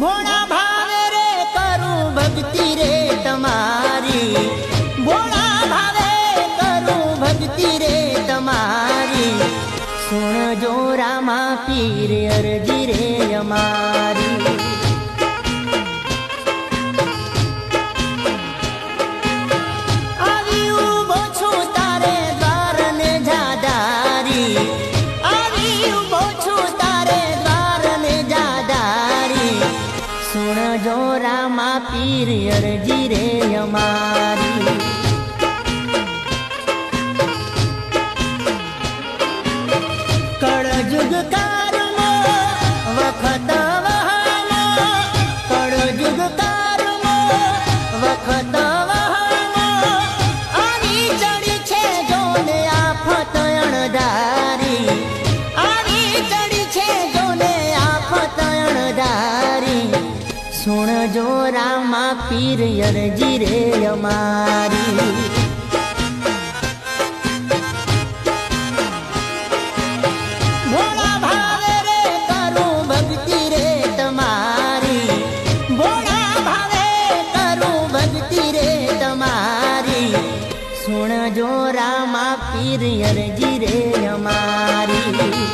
ભોળા ભાવે રે કરું ભક્તિ રે તમારી. ભોળા ભાવે કરું ભક્તિ રે તમારી. સુણજો રામા પીર અરજી રે અમારી. સુણજો રામા પીર અરજી રે અમારી. કળજુગ વખત વહાનો કળજુગ કારમો છે જોને આફત અણધારી. આવી ચડી છે જોને આફત અણધારી. સુણજો રામા પીર અરજી રે અમારી. જો રામા પીર અરજી રે અમારી.